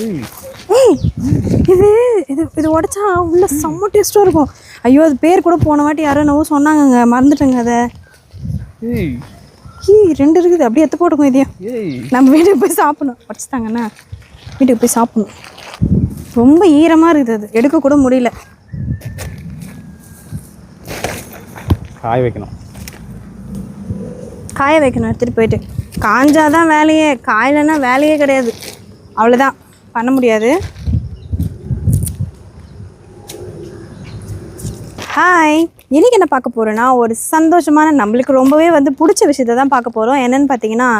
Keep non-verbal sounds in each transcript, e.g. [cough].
ஏய் இது இது இது உடச்சா உள்ள செம்ம டேஸ்ட்டாக இருக்கும். ஐயோ அது பேர் கூட போன வாட்டி யாரோ என்னவோ சொன்னாங்கங்க. மறந்துட்டேங்க அதை. ஏய். ரெண்டு இருக்குது. அப்படியே எத்து போட்டுக்கும் இதையும். நம்ம வீட்டுக்கு போய் சாப்பிடணும். உடச்சிட்டாங்கண்ணா வீட்டுக்கு போய் சாப்பிடணும். ரொம்ப ஈரமாக இருக்குது அது. எடுக்க கூட முடியல. காய வைக்கணும். காய வைக்கணும். எடுத்துகிட்டு போயிட்டு. காஞ்சாதான் வேலையே. காயலைன்னா வேலையே கிடையாது. அவ்வளோதான் பண்ண முடியாது. ஹாய் இன்னைக்கு என்ன பார்க்க போகிறோன்னா ஒரு சந்தோஷமான நம்மளுக்கு ரொம்பவே வந்து பிடிச்ச விஷயத்தை தான் பார்க்க போகிறோம் என்னன்னு பார்த்தீங்கன்னா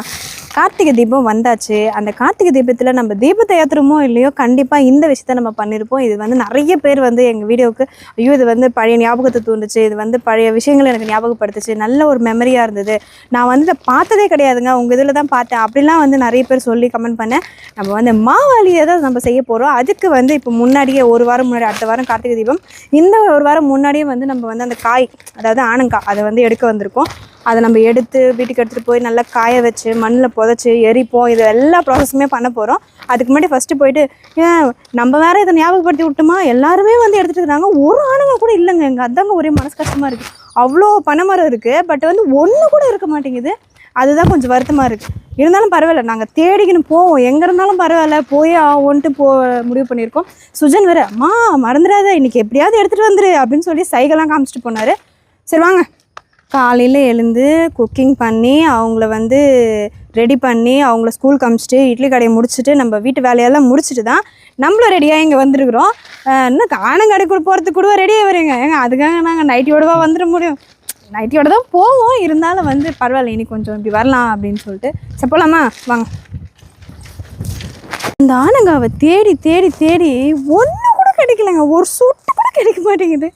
கார்த்திகை தீபம் வந்தாச்சு. அந்த கார்த்திகை தீபத்தில் நம்ம தீபத்தை ஏற்றுறோமோ இல்லையோ கண்டிப்பாக இந்த விஷயத்த நம்ம பண்ணியிருப்போம் இது வந்து நிறைய பேர் வந்து எங்கள் வீடியோவுக்கு ஐயோ இது வந்து பழைய ஞாபகத்தை தூண்டுச்சு இது வந்து பழைய விஷயங்களை எனக்கு ஞாபகப்படுத்துச்சு நல்ல ஒரு மெமரியாக இருந்தது. நான் வந்து இதை பார்த்ததே கிடையாதுங்க. உங்கள் இதில் தான் பார்த்தேன். அப்படிலாம் வந்து நிறைய பேர் சொல்லி கமெண்ட் பண்ணேன். நம்ம வந்து மாவாளியை தான் நம்ம செய்ய போகிறோம் அதுக்கு வந்து இப்போ முன்னாடியே ஒரு வாரம் முன்னாடி அடுத்த வாரம் கார்த்திகை தீபம். இந்த ஒரு வாரம் முன்னாடியே வந்து நம்ம வந்து அந்த காய் அதாவது ஆனங்காய் அதை வந்து எடுக்க வந்திருக்கோம். அதை நம்ம எடுத்து வீட்டுக்கு எடுத்துகிட்டு போய் நல்லா காய வச்சு மண்ணில் புதைச்சி எரிப்போம் இது எல்லா ப்ராசஸுமே பண்ண போகிறோம் அதுக்கு முன்னாடி ஃபஸ்ட்டு போயிட்டு ஏன் நம்ம வேற இதை ஞாபகப்படுத்தி விட்டோமா? எல்லாருமே வந்து எடுத்துகிட்டு இருக்கிறாங்க. ஒரு ஆணுங்க கூட இல்லைங்க எங்கள் அதாங்க ஒரே மனசு கஷ்டமாக இருக்குது அவ்வளோ பனைமரம் இருக்குது பட் வந்து ஒன்று கூட இருக்க மாட்டேங்குது. அதுதான் கொஞ்சம் வருத்தமாக இருக்குது இருந்தாலும் பரவாயில்ல. நாங்கள் தேடிக்கின்னு போவோம். எங்கே இருந்தாலும் பரவாயில்ல. போய் ஆகும்ன்ட்டு போ முடிவு பண்ணியிருக்கோம். சுஜன் வேறு அம்மா மறந்துடாத. இன்றைக்கி எப்படியாவது எடுத்துகிட்டு வந்துரு. அப்படின்னு சொல்லி சைகெல்லாம் காமிச்சிட்டு போனார். சரி வாங்க. காலையில் எழுந்து குக்கிங் பண்ணி அவங்கள வந்து ரெடி பண்ணி அவங்கள ஸ்கூலுக்கு அமிச்சிட்டு இட்லி கடையை முடிச்சுட்டு நம்ம வீட்டு வேலையெல்லாம் முடிச்சுட்டு தான் நம்மளும் ரெடியாக இங்கே வந்துருக்குறோம். இன்னும் காணங்கடை கூட போகிறதுக்கு கூட ரெடியாக வருங்க ஏங்க அதுக்காக நாங்கள் நைட்டியோடவா வந்துட முடியும்? நைட்டியோட தான் போவோம். இருந்தாலும் வந்து பரவாயில்ல இனி கொஞ்சம் இப்படி வரலாம் அப்படின்னு சொல்லிட்டு. சரி போகலாமா வாங்க. அந்த ஆனங்காவை தேடி தேடி தேடி ஒன்று கூட கிடைக்கலங்க. ஒரு சூட் கூட கிடைக்க மாட்டேங்குது.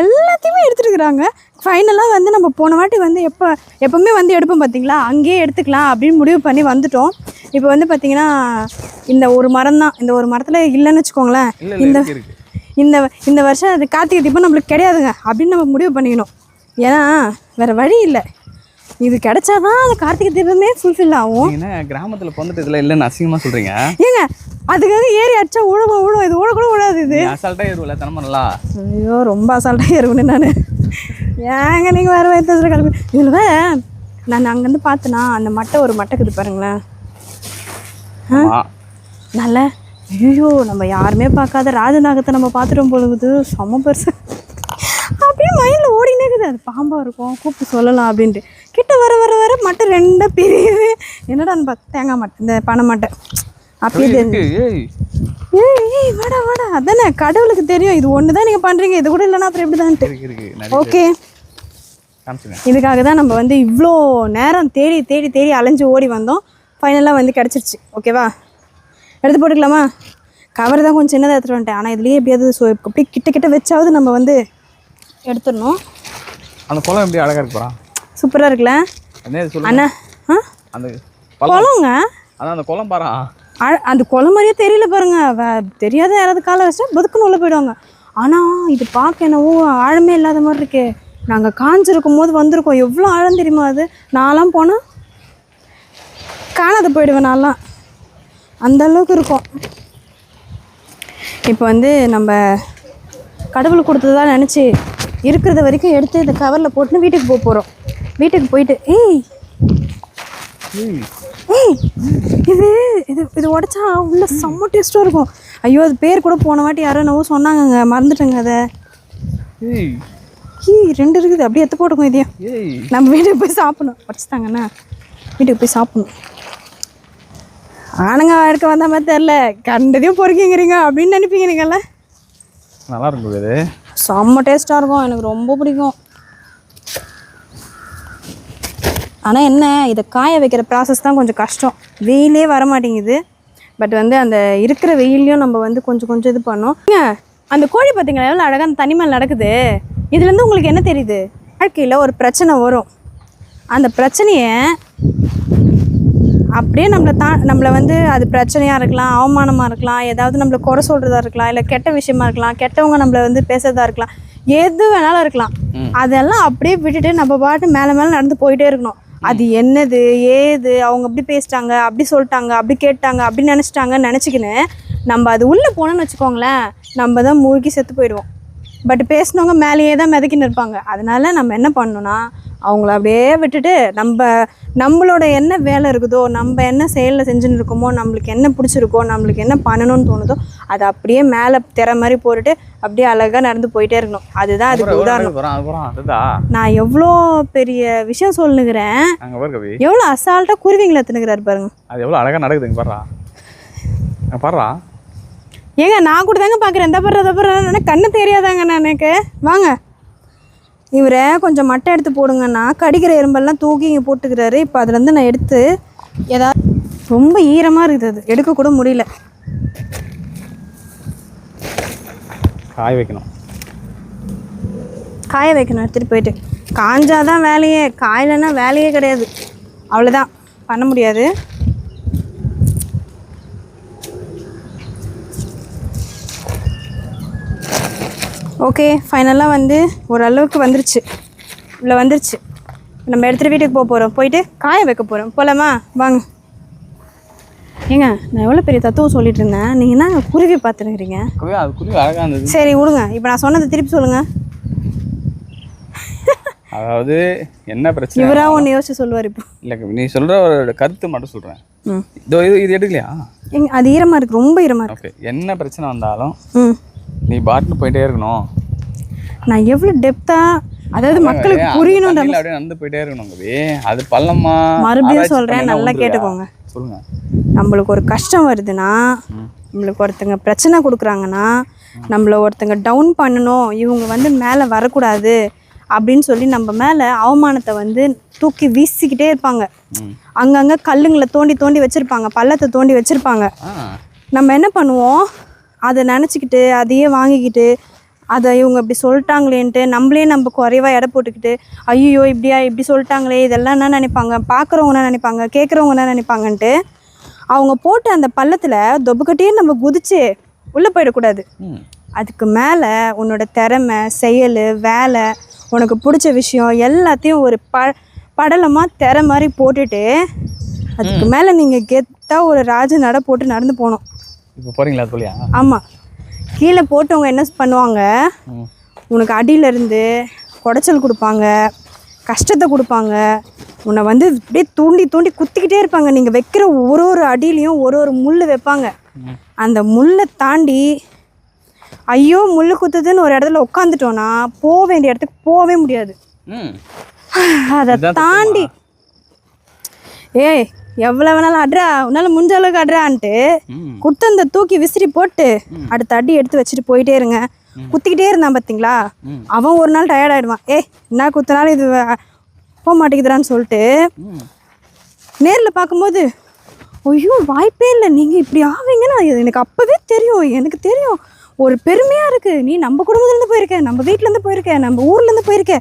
எல்லாத்தையுமே எடுத்துருக்குறாங்க ஃபைனலாக வந்து நம்ம போன வாட்டி வந்து எப்போ எப்போவுமே வந்து எடுப்போம் பார்த்தீங்களா அங்கேயே எடுத்துக்கலாம் அப்படின்னு முடிவு பண்ணி வந்துட்டோம். இப்போ வந்து பார்த்தீங்கன்னா இந்த ஒரு மரம் தான். இந்த ஒரு மரத்தில் இல்லைன்னு வச்சுக்கோங்களேன். இந்த இந்த இந்த வருஷம் அது கார்த்திகை தீபம் நம்மளுக்கு கிடையாதுங்க அப்படின்னு நம்ம முடிவு பண்ணிக்கணும். ஏன்னா வேறு வழி இல்லை. இது கிடைச்சாதான் அந்த கார்த்திகை தீபமே ஃபுல்ஃபில் ஆகும். கிராமத்துல பிறந்துட்டு இதுல இல்லைன்னு அசிங்கமா சொல்றீங்க? ஏங்க அதுக்காக ஏறி அடிச்சா உழவும் உழுவும் இது உழ கூட விடாது இது. நீ அசால்ட்டா ஏறுவல தனமல்லா ஐயோ ரொம்ப அசால்ட்டாக இருக்கணும் நான். ஏங்க நீங்கள் வேறு வயிற்று கிளம்பி இதில் நான் அங்கேருந்து பார்த்தேன்னா அந்த மட்டை ஒரு மட்டை இருக்குது பாருங்களேன். நல்ல ஐயோ நம்ம யாருமே பார்க்காத ராஜநாகத்தை நம்ம பார்த்துட்டோம் பொழுது செம்ம பெருசு. அப்படியே மைண்டில் ஓடினே இருக்குது. அது பாம்பாக இருக்கும் கூப்பிட்டு சொல்லலாம் அப்படின்ட்டு. கிட்ட வர வர வர மட்டை ரெண்டாக பிரியுது. என்னடான்னு பார்த்து தேங்காய் மட்டை இந்த பனை மட்டை. அப்படியே ஏய் வாடா வாடா. அதானே கடவுளுக்கு தெரியும். இது ஒன்று தான் நீங்கள் பண்ணுறீங்க இது கூட இல்லைன்னா அப்புறம் எப்படி ஓகே. இதுக்காக தான் நம்ம வந்து இவ்வளோ நேரம் தேடி தேடி தேடி அலைஞ்சு ஓடி வந்தோம். ஃபைனலாக வந்து கிடச்சிருச்சு. ஓகேவா எடுத்து போட்டுக்கலாமா? கவர் தான் கொஞ்சம் சின்னதாக எடுத்துகிட்டு வந்துட்டேன். ஆனால் இதுலேயே எப்படியாவது ஸோ அப்படியே கிட்ட கிட்ட வச்சாவது நம்ம வந்து எடுத்துடணும். அந்த குளம் எப்படி அழகா இருக்கு போறா சூப்பராக இருக்குல்ல? அண்ணா ஆ? அந்த குளங்க? அதான் அந்த குளம் பாரா அந்த குளம் மாதிரியே தெரியல பாருங்க. தெரியாத யாராவது காலை வச்சா பதுக்குன்னு உள்ள போயிடுவாங்க. ஆனால் இது பார்க்க என்னவோ ஆழமே இல்லாத மாதிரி இருக்கே. நாங்கள் காஞ்சிருக்கும் போது வந்திருக்கோம். எவ்வளோ ஆழம் தெரியுமா அது? நான்லாம் போனால் காணாத போயிடுவேன் நான்லாம். அந்த அளவுக்கு இருக்கும். இப்போ வந்து நம்ம கடவுள் கொடுத்ததா நினச்சி இருக்கிறத வரைக்கும் எடுத்து இந்த கவரில் போட்டுன்னு வீட்டுக்கு போக போகிறோம் வீட்டுக்கு போயிட்டு ஏய் ஏய் இது இது இது உடச்சா உள்ள செம்ம டேஸ்ட்டாக இருக்கும். ஐயோ அது பேர் கூட போன வாட்டி யாரோ என்னவோ சொன்னாங்கங்க. மறந்துட்டேங்க அதை. ஏய். ஈ ரெண்டு இருக்குது. அப்படியே எத்து போட்டுக்கும் இதையும். நம்ம வீட்டுக்கு போய் சாப்பிடணும். உடச்சிட்டாங்கண்ணா வீட்டுக்கு போய் சாப்பிடணும். ஆனங்க எடுக்க வந்த மாதிரி தெரில கண்டதையும் பொறுக்கிங்கிறீங்க அப்படின்னு நினைப்பீங்க நீங்கள்ல நல்லா இருக்கும் இது. செம்ம டேஸ்ட்டாக இருக்கும். எனக்கு ரொம்ப பிடிக்கும். ஆனால் என்ன இதை காய வைக்கிற ப்ராசஸ் தான் கொஞ்சம் கஷ்டம். வெயிலே வர மாட்டேங்குது பட் வந்து அந்த இருக்கிற வெயிலையும் நம்ம வந்து கொஞ்சம் கொஞ்சம் இது பண்ணோம். அந்த கோழி பார்த்தீங்களா எவ்வளோ அழகாக அந்த தனி மேல் நடக்குது. இதுலேருந்து உங்களுக்கு என்ன தெரியுது? வாழ்க்கையில் ஒரு பிரச்சனை வரும். அந்த பிரச்சனையை அப்படியே நம்மளை தா நம்மளை வந்து அது பிரச்சனையாக இருக்கலாம் அவமானமாக இருக்கலாம் ஏதாவது நம்மளை குறை சொல்கிறதா இருக்கலாம் இல்லை கெட்ட விஷயமா இருக்கலாம் கெட்டவங்க நம்மளை வந்து பேசுறதா இருக்கலாம் எது வேணாலும் இருக்கலாம். அதெல்லாம் அப்படியே விட்டுட்டு நம்ம பாட்டு மேலே மேலே நடந்து போயிட்டே இருக்கணும். அது என்னது ஏது அவங்க அப்படி பேசிட்டாங்க அப்படி சொல்லிட்டாங்க அப்படி கேட்டாங்க அப்படி நினச்சிட்டாங்கன்னு நினச்சிக்கின்னு நம்ம அது உள்ளே போனோம்னு வச்சுக்கோங்களேன் நம்ம தான் மூழ்கி செத்து போயிடுவோம். பட் பேசினவங்க மேலேயே தான் மிதக்கின்னு இருப்பாங்க. அதனால நம்ம என்ன பண்ணணும்னா அவங்கள அப்படியே விட்டுட்டு நம்ம நம்மளோட என்ன வேலை இருக்குதோ நம்ம என்ன செயலில் செஞ்சுன்னு இருக்கோமோ நம்மளுக்கு என்ன பிடிச்சிருக்கோ நம்மளுக்கு என்ன பண்ணணும்னு தோணுதோ அதை அப்படியே மேலே திற மாதிரி போட்டுட்டு அப்படியே அழகாக நடந்து போயிட்டே இருக்கணும். அதுதான் அதுக்கு உதாரணம். நான் எவ்வளோ பெரிய விஷயம் சொல்லுங்கிறேன் எவ்வளோ அசால்ட்டாக குருவிங்களை தின்னுக்கிறாரு பாருங்க. அது எவ்வளோ அழகாக நடக்குதுங்க பாடுறா பாடுறா ஏங்க நான் கூட தாங்க பார்க்குறேன். எந்த படுற தப்புறேன் கண்ணு தெரியாதாங்க நான் எனக்கு. வாங்க. இவரை கொஞ்சம் மட்டை எடுத்து போடுங்கன்னா கடிக்கிற எறும்பெல்லாம் தூக்கி இங்கே போட்டுக்கிறாரு. இப்போ அதுலேருந்து நான் எடுத்து ஏதாவது ரொம்ப ஈரமாக இருக்குது அது. எடுக்க கூட முடியல. காய வைக்கணும். காய வைக்கணும் எடுத்துகிட்டு போயிட்டு. காஞ்சாதான் வேலையே. காயலைன்னா வேலையே கிடையாது. அவ்வளோதான் பண்ண முடியாது. ஓகே ஃபைனலாக வந்து ஓரளவுக்கு வந்துருச்சு. இவ்வளோ வந்துருச்சு. நம்ம எடுத்துகிட்டு வீட்டுக்கு போக போகிறோம் போயிட்டு காய வைக்க போகிறோம் போகலாமா வாங்க. ஏங்க நான் எவ்வளோ பெரிய தத்துவம் சொல்லிட்டு இருந்தேன். நீங்கள் என்ன குருவி பார்த்துருக்கிறீங்க சரி விடுங்க இப்போ நான் சொன்னதை திருப்பி சொல்லுங்கள் அதாவது என்ன பிரச்சனை? இவரா ஒன்று யோசிச்சு சொல்லுவார் இப்போ. இல்லை நீ சொல்கிற ஒரு கருத்து மட்டும் சொல்கிறேன் இதோ இது இது எடுக்கலையா? அது ஈரமாக இருக்கு. ரொம்ப ஈரமாக இருக்கு. ஓகே என்ன பிரச்சனை வந்தாலும் நீ பாட்டுன்னு போயிட்டே இருக்கணும் நான் எவ்வளோ டெப்த்தாக அதாவது மக்களுக்கு தண்ணியில அப்படியே நடந்து போயிட்டே இருக்கணும் கவி அது பள்ளமா மறுபடியும் பண்ணினா நல்லா? கேட்டுக்கோங்க. சொல்லுங்க நம்மளுக்கு ஒரு கஷ்டம் வருதுன்னா. நம்மளுக்கு ஒருத்தங்க பிரச்சனை கொடுக்குறாங்கன்னா நம்மளை ஒருத்தங்க டவுன் பண்ணணும் இவங்க வந்து மேலே வரக்கூடாது அப்படின்னு சொல்லி நம்ம மேலே அவமானத்தை வந்து தூக்கி வீசிக்கிட்டே இருப்பாங்க. அங்கங்கே கல்லுங்களை தோண்டி தோண்டி வச்சுருப்பாங்க பள்ளத்தை தோண்டி வச்சுருப்பாங்க நம்ம என்ன பண்ணுவோம் அதை நினச்சிக்கிட்டு அதையே வாங்கிக்கிட்டு அதை இவங்க இப்படி சொல்லிட்டாங்களேன்ட்டு நம்மளே நம்ம குறைவா எடை போட்டுக்கிட்டு ஐயோ இப்படியா இப்படி சொல்லிட்டாங்களே இதெல்லாம் என்ன நினைப்பாங்க? பார்க்குறவங்க என்ன நினைப்பாங்க? கேட்குறவங்க என்ன நினைப்பாங்கன்ட்டு அவங்க போட்ட அந்த பள்ளத்தில் தொபுக்கட்டியே நம்ம குதிச்சு உள்ளே போயிடக்கூடாது. அதுக்கு மேலே உன்னோட திறமை செயல் வேலை உனக்கு பிடிச்ச விஷயம் எல்லாத்தையும் ஒரு ப படலமாக திற மாதிரி போட்டுட்டு அதுக்கு மேலே நீங்கள் கெத்தாக ஒரு ராஜ நட போட்டு நடந்து போகணும். இப்போ போகிறீங்களா போலியா ஆமாம் கீழே போட்டவங்க என்ன பண்ணுவாங்க? உனக்கு அடியிலேருந்து குடைச்சல் கொடுப்பாங்க கஷ்டத்தை கொடுப்பாங்க. உன்னை வந்து அப்படியே தூண்டி தூண்டி குத்திக்கிட்டே இருப்பாங்க. நீங்கள் வைக்கிற ஒரு ஒரு அடியிலையும் ஒரு ஒரு முள் வைப்பாங்க. அந்த முள்ளை தாண்டி ஐயோ முள் குத்துதுன்னு ஒரு இடத்துல உட்காந்துட்டோன்னா போக வேண்டிய இடத்துக்கு போகவே முடியாது. அதை தாண்டி ஏய் எவ்வளோ வேணாலும் அட்ரா உன்னால் முடிஞ்ச அளவுக்கு அட்ரான்ட்டு ம். குத்து அந்த தூக்கி விசிறி போட்டு அடுத்த அடி எடுத்து வச்சுட்டு போயிட்டே இருங்க. குத்திக்கிட்டே இருந்தான் பார்த்தீங்களா. அவன் ஒரு நாள் டயர்ட் ஆயிடுவான். ஏய் என்ன குத்தினாலும் இது போக மாட்டேங்குதுடான்னு சொல்லிட்டு நேரில் பார்க்கும்போது ஐயோ வாய்ப்பே இல்லை. நீங்கள் இப்படி ஆவீங்கன்னு எனக்கு அப்போவே தெரியும். எனக்கு தெரியும். ஒரு பெருமையாக இருக்குது நீ நம்ம குடும்பத்துலேருந்து போயிருக்க. நம்ம வீட்டிலேருந்து போயிருக்க. நம்ம ஊர்லேருந்து போயிருக்க.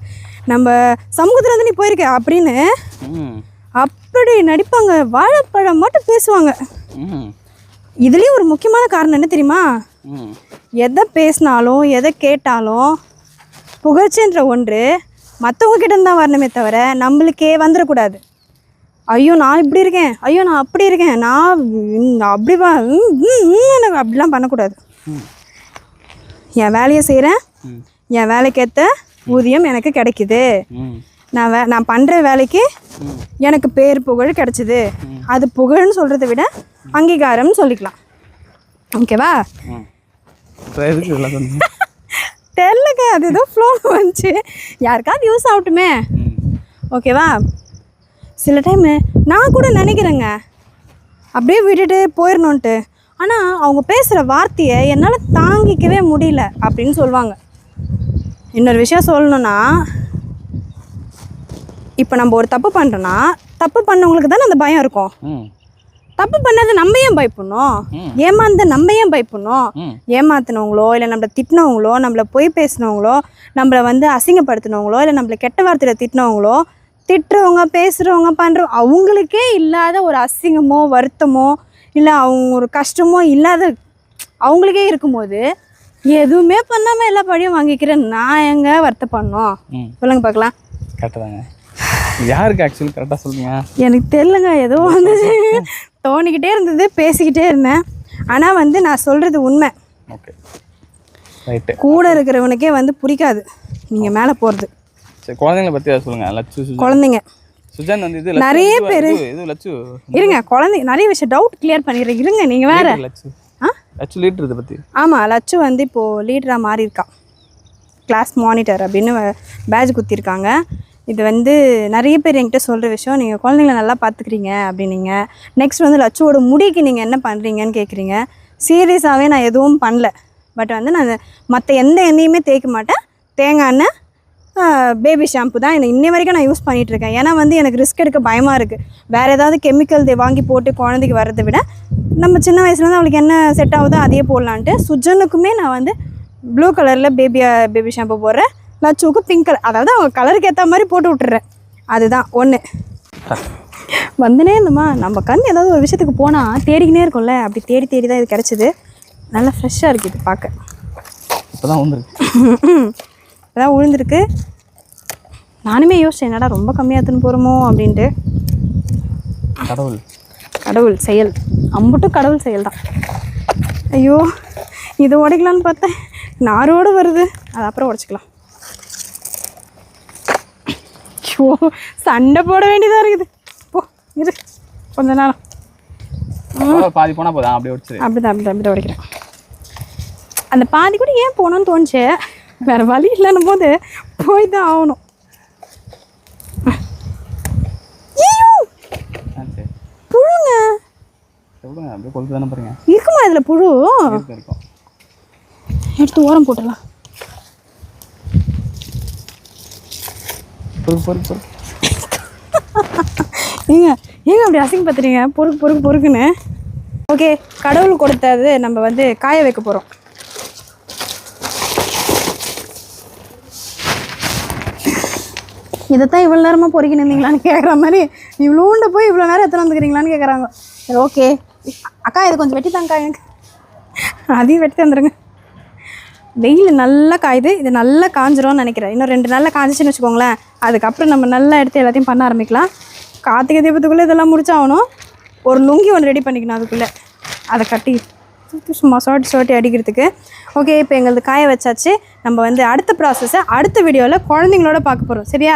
நம்ம சமூகத்துலேருந்து நீ போயிருக்க. அப்படின்னு அப்படி நடிப்பாங்க. வாழைப்பழம் மட்டும் பேசுவாங்க. இதுலேயும் ஒரு முக்கியமான காரணம் என்ன தெரியுமா? எதை பேசினாலும் எதை கேட்டாலும் புகழ்ச்சின்ற ஒன்று மற்றவங்க கிட்ட தான் வரணுமே தவிர நம்மளுக்கே வந்துடக்கூடாது. ஐயோ நான் இப்படி இருக்கேன். ஐயோ நான் அப்படி இருக்கேன். நான் அப்படி வா எனக்கு அப்படிலாம் பண்ணக்கூடாது. என் வேலையை செய்கிறேன். என் வேலைக்கேற்ற ஊதியம் எனக்கு கிடைக்குது. நான் வே நான் பண்ணுற வேலைக்கு. எனக்கு பேர் புகழ் கிடைச்சிது. அது புகழ்னு சொல்கிறத விட அங்கீகாரம்னு சொல்லிக்கலாம். ஓகேவா? [laughs] தெரிலங்க அது ஏதோ ஃப்ளோ வந்துச்சு. யாருக்காவது யூஸ் ஆகட்டுமே. ஓகேவா? சில டைமு நான் கூட நினைக்கிறேங்க. அப்படியே விட்டுட்டு போயிடணுன்ட்டு ஆனால் அவங்க பேசுகிற வார்த்தையை என்னால் தாங்கிக்கவே முடியல அப்படின்னு சொல்லுவாங்க. இன்னொரு விஷயம் சொல்லணும்னா இப்போ நம்ம ஒரு தப்பு பண்ணுறோன்னா தப்பு பண்ணவங்களுக்கு தானே அந்த பயம் இருக்கும். தப்பு பண்ணது நம்ம ஏன் பயப்படணும். ஏமாந்த நம்ம ஏன் பயப்படணும்? ஏமாத்தினவங்களோ இல்லை நம்மளை திட்டினவங்களோ நம்மளை பொய் பேசினவங்களோ நம்மளை வந்து அசிங்கப்படுத்தினவங்களோ இல்லை நம்மளை கெட்ட வார்த்தையில் திட்டினவங்களோ திட்டுறவங்க பேசுகிறவங்க பண்ணுறவங்க அவங்களுக்கே இல்லாத ஒரு அசிங்கமோ வருத்தமோ இல்லை அவங்க ஒரு கஷ்டமோ இல்லாத அவங்களுக்கே இருக்கும்போது எதுவுமே பண்ணாமல் எல்லா பழியும் வாங்கிக்கிறேன் நான் எங்க வருத்தப்படணும்? ம். சொல்லுங்க பார்க்கலாம். கரெக்டாக தாங்க. யாருக்கு ஆக்சுவலி கரெக்டாக சொல்லுங்க? எனக்கு தெரியலங்க ஏதோ வந்து தோணிக்கிட்டே இருந்தது பேசிக்கிட்டே இருந்தேன். ஆனால் வந்து நான் சொல்கிறது உண்மை. ஓகே ரைட்டு கூட இருக்கிறவனுக்கே வந்து பிடிக்காது நீங்கள் மேலே போகிறது சரி குழந்தைங்கள பற்றி ஏதாவது சொல்லுங்கள் லட்சு குழந்தைங்க. சுஜன் வந்து இது நிறைய பேரு- இது- லட்சு இருங்க குழந்தை நிறைய விஷயம் டவுட் கிளியர் பண்ணிடுறேன். இருங்க நீங்கள் வேற. லீடர் லட்சு ஆ? லட்சு லீட்டர் இதை பற்றி ஆமாம் லட்சு வந்து இப்போது லீடராக மாறி இருக்கா கிளாஸ் மானிட்டர் அப்படின்னு பேட்ச் குத்திருக்காங்க இது வந்து நிறைய பேர் என்கிட்ட சொல்கிற விஷயம் நீங்கள் குழந்தைங்கள நல்லா பார்த்துக்கிறீங்க அப்படின்னீங்க. நெக்ஸ்ட் வந்து லட்சுவோட முடிக்கு நீங்கள் என்ன பண்ணுறீங்கன்னு கேட்குறீங்க சீரியஸாகவே நான் எதுவும் பண்ணல. பட் வந்து நான் மற்ற எந்த எண்ணெயுமே தேய்க்க மாட்டேன். தேங்காய் எண்ணெய் பேபி ஷாம்பு தான் எனக்கு வரைக்கும் நான் யூஸ் பண்ணிகிட்டு இருக்கேன். ஏன்னா வந்து எனக்கு ரிஸ்க் எடுக்க பயமாக இருக்குது வேறு ஏதாவது கெமிக்கல் வாங்கி போட்டு குழந்தைக்கு வர்றதை விட நம்ம சின்ன வயசுலேருந்து அவளுக்கு என்ன செட் ஆகுதோ அதையே போடலான்ட்டு சுஜனுக்குமே நான் வந்து ப்ளூ கலரில் பேபியா பேபி ஷாம்பு போடுறேன். லட்சுவுக்கு பிங்க் கலர் அதாவது அவங்க கலருக்கு ஏற்ற மாதிரி போட்டு விட்டுறேன். அதுதான் ஒன்று வந்தனே இருந்தம்மா நம்ம கண் ஏதாவது ஒரு விஷயத்துக்கு போனால் தேடிக்கினே இருக்கும்ல அப்படி தேடி தேடி தான் இது கிடச்சிது. நல்லா ஃப்ரெஷ்ஷாக இருக்குது இது பார்க்க. இப்போ தான் வந்துருக்கு அதான் விழுந்திருக்கு [laughs] நானுமே யோசிச்சேன் என்னடா ரொம்ப கம்மியாக எடுத்துன்னு போகிறோமோ அப்படின்ட்டு. கடவுள். கடவுள் செயல். அம்புட்டும் கடவுள் செயல் தான் ஐயோ இது உடைக்கலான்னு பார்த்தேன். நாரோடு வருது. அது அப்புறம் உடச்சிக்கலாம். ஐயோ சண்டை போட வேண்டியதாக இருக்குது. போ இரு. கொஞ்ச நேரம். பாதி போனால் போதும் அப்படியே வச்சு அப்படிதான் அப்படிதான் அப்படிதான் உடைக்கிறேன் அந்த பாதி கூட ஏன் போகணும்னு தோணுச்சு? வேற வழி இல்லைன்னும் போது போய் தான் ஆகணும். புழுங்க. இருக்குமா இதில் புழு? எடுத்து ஓரம் போட்டுடலாம் பொறுக்கு பொறுக்கு பொறுக்கு [laughs] ஏங்க ஏங்க அப்படி அசிங்கப்படுத்துறீங்க? பொறுக்கு பொறுக்கு பொறுக்குன்னு. ஓகே கடவுள் கொடுத்தது நம்ம வந்து காய வைக்க போகிறோம் இதைத்தான் இவ்வளோ நேரமாக பொறுக்கி நின்றீங்களான்னு கேட்குற மாதிரி இவ்வளோண்ட போய் இவ்வளோ நேரம் எத்தனை வந்துக்கிறீங்களான்னு கேட்குறாங்க சரி ஓகே. அக்கா இது கொஞ்சம் வெட்டி தாங்க்கா எனக்கு. அதையும் வெட்டி தந்துடுங்க வெயில் நல்லா காயுது இது நல்லா காஞ்சிரும்னு நினைக்கிறேன். இன்னும் ரெண்டு நாளில் காஞ்சிச்சுன்னு வச்சுக்கோங்களேன். அதுக்கப்புறம் நம்ம நல்லா எடுத்து எல்லாத்தையும் பண்ண ஆரம்பிக்கலாம். கார்த்திகை தீபத்துக்குள்ளே இதெல்லாம் முடிச்சாகணும். ஒரு லுங்கி ஒன்று ரெடி பண்ணிக்கணும் அதுக்குள்ளே. அதை கட்டி சும்மா சோட்டி சோட்டி அடிக்கிறதுக்கு. ஓகே இப்போ எங்களது காய வச்சாச்சு. நம்ம வந்து அடுத்த ப்ராசஸை அடுத்த வீடியோவில் குழந்தைங்களோட பார்க்க போகிறோம் சரியா?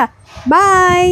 பாய்